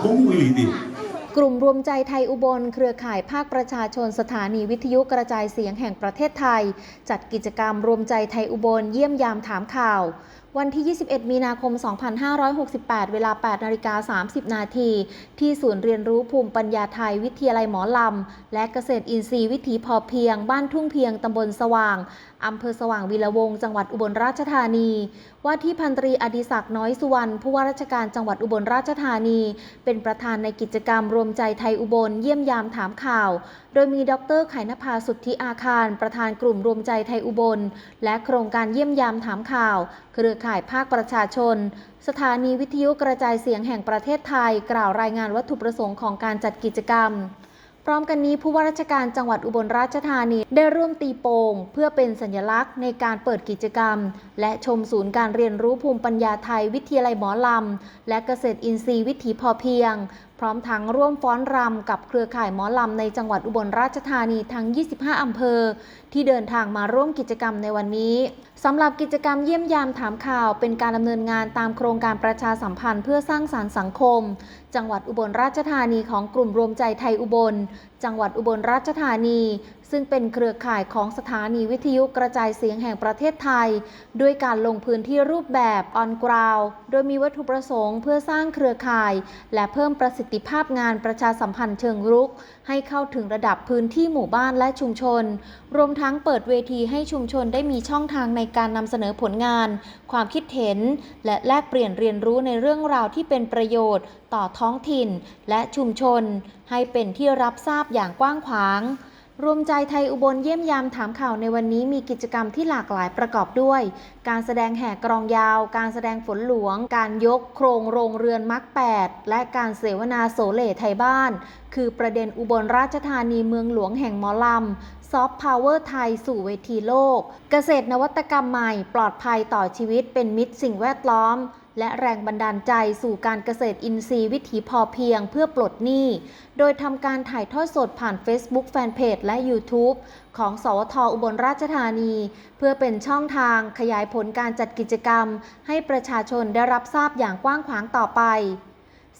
คุ้มวิลีดิกลุ่มรวมใจไทยอุบล เครือข่ายภาคประชาชนสถานีวิทยุกระจายเสียงแห่งประเทศไทย จัดกิจกรรมรวมใจไทยอุบลเยี่ยมยามถามข่าว วันที่ 21 มีนาคม 2568 เวลา 8นาฬิกา30 นาที ที่ศูนย์เรียนรู้ภูมิปัญญาไทยวิทยาลัยหมอลำ และเกษตรอินทรีย์วิถีพอเพียง บ้านทุ่งเพียง ตำบลสว่าง อำเภอสว่างวีระวงศ์จังหวัดอุบลราชธานี ว่าที่พันตรีอดิศักดิ์น้อยสุวรรณ ผู้ว่าราชการจังหวัดอุบลราชธานี เป็นประธานในกิจกรรมรวมใจไทยอุบลเยี่ยมยามถามข่าว โดยมีดรไขนภาสุทธิอาคาร ประธานกลุ่มรวมใจไทยอุบล และโครงการเยี่ยมยามถามข่าว เครือข่ายภาคประชาชน สถานีวิทยุกระจายเสียงแห่งประเทศไทย กล่าวรายงานวัตถุประสงค์ของการจัดกิจกรรม พร้อมกันนี้ผู้ว่าราชการจังหวัดอุบลราชธานีได้ร่วมตีโป่งเพื่อเป็นสัญลักษณ์ในการเปิดกิจกรรม และชมศูนย์การเรียนรู้ภูมิปัญญาไทยวิทยาลัยหมอลำ และเกษตรอินทรีย์วิถีพอเพียงพร้อมทั้งร่วมฟ้อนรำกับเครือข่ายหมอลำในจังหวัดอุบลราชธานีทั้ง 25 อำเภอ ที่เดินทางมาร่วมกิจกรรมในวันนี้สำหรับกิจกรรมเยี่ยมยามถามข่าว เป็นการดำเนินงานตามโครงการประชาสัมพันธ์เพื่อสร้างสารรค์สังคม จังหวัดอุบลราชธานีของกลุ่มรวมใจไทยอุบล จังหวัดอุบลราชธานี ซึ่งเป็นเครือข่ายของสถานีวิทยุกระจายเสียงแห่งประเทศไทย ด้วยการลงพื้นที่รูปแบบ on ground โดยมีวัตถุประสงค์เพื่อสร้างเครือข่าย และเพิ่มประสิทธิภาพงานประชาสัมพันธ์เชิงรุก ให้เข้าถึงระดับพื้นที่หมู่บ้านและชุมชน รวมทั้งเปิดเวทีให้ชุมชนได้มีช่องทางในการนำเสนอผลงาน ความคิดเห็น และแลกเปลี่ยนเรียนรู้ในเรื่องราวที่เป็นประโยชน์ ต่อท้องถิ่น และชุมชน ให้เป็นที่รับทราบอย่างกว้างขวาง รวมใจไทยอุบลเยี่ยมยามถามข่าวในวันนี้มีกิจกรรมที่หลากหลายประกอบด้วย การแสดงแห่กรองยาว การแสดงฝนหลวง การยกโครงโรงเรือนมักแปดและการเสวนาโสเลไทยบ้าน คือประเด็นอุบลราชธานีเมืองหลวงแห่งหมอลำ ซอฟต์พาวเวอร์ไทยสู่เวทีโลก เกษตรนวัตกรรมใหม่ปลอดภัยต่อชีวิตเป็นมิตรสิ่งแวดล้อม และแรงบันดาลใจสู่การเกษตรอินทรีย์วิถีพอเพียงเพื่อปลดหนี้ โดยทำการถ่ายทอดสดผ่าน Facebook Fanpage และ YouTube ของ สวทอุบลราชธานี เพื่อเป็นช่องทางขยายผลการจัดกิจกรรม ให้ประชาชนได้รับทราบอย่างกว้างขวางต่อไป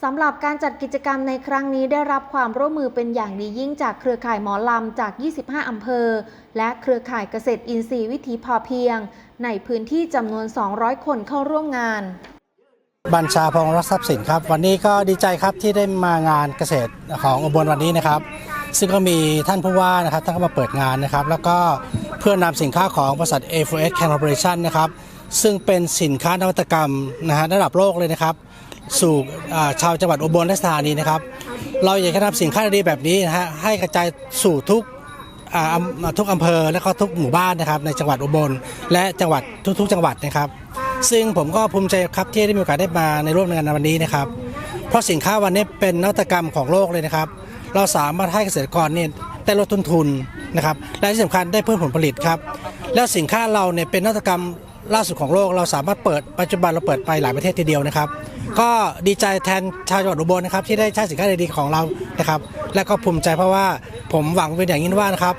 สำหรับการจัดกิจกรรมในครั้งนี้ได้รับความร่วมมือเป็นอย่างดียิ่งจากเครือข่ายหมอลำจาก 25 อำเภอ และเครือข่ายเกษตรอินทรีย์วิถีพอเพียง ในพื้นที่จำนวน 200 คนเข้าร่วมงาน บัญชาพงษ์รักทรัพย์สินครับ วันนี้ก็ดีใจครับที่ได้มางานเกษตรของอุบลวันนี้นะครับ ซึ่งก็มีท่านผู้ว่านะครับท่านก็มาเปิดงานนะครับ แล้วก็เพื่อนำสินค้าของบริษัท a 4 s Corporation นะครับ ซึ่งเป็นสินค้านวัตกรรมนะฮะระดับโลกเลยนะครับ สู่ชาวจังหวัดอุบลราชธานีนะครับ เราอยากจะนำสินค้าดีแบบนี้นะฮะให้กระจายสู่ทุกทุกอำเภอและก็ทุกหมู่บ้านนะครับ ในจังหวัดอุบล และจังหวัดทุกๆ จังหวัดนะครับ ซึ่งผมก็ภูมิใจครับที่ได้มีโอกาสได้มาในร่วมงานในวันนี้นะครับ เพราะสินค้าวันนี้เป็นนวัตกรรมของโลกเลยนะครับ เราสามารถให้เกษตรกรเนี่ยได้ลดต้นทุนนะครับและที่สำคัญได้เพิ่มผลผลิตครับ แล้วสินค้าเราเนี่ยเป็นนวัตกรรม ล่าสุดของโลกเราสามารถเปิดปัจจุบันเราเปิดไปหลายประเทศทีเดียวนะครับ ก็ดีใจแทนชาวจังหวัดอุบลนะครับ ที่ได้ใช้สินค้าดีๆของเรานะครับ และก็ภูมิใจเพราะว่าผมหวังเป็นอย่างยิ่งว่านะครับ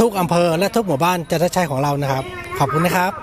ทุกอำเภอและทุกหมู่บ้านจะได้ใช้ของเรานะครับ ขอบคุณนะครับ